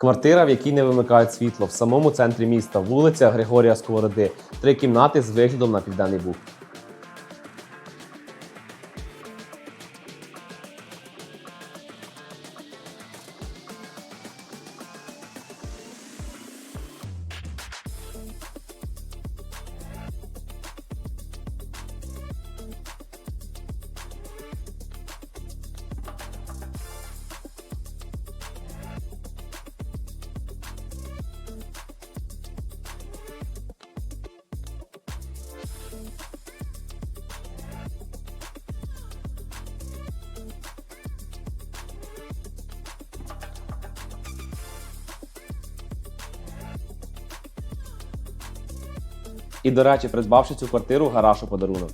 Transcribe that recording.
Квартира, в якій не вимикають світло, в самому центрі міста, вулиця Григорія Сковороди, три кімнати з виглядом на південний буг. І, до речі, придбавши цю квартиру, гараж у подарунок.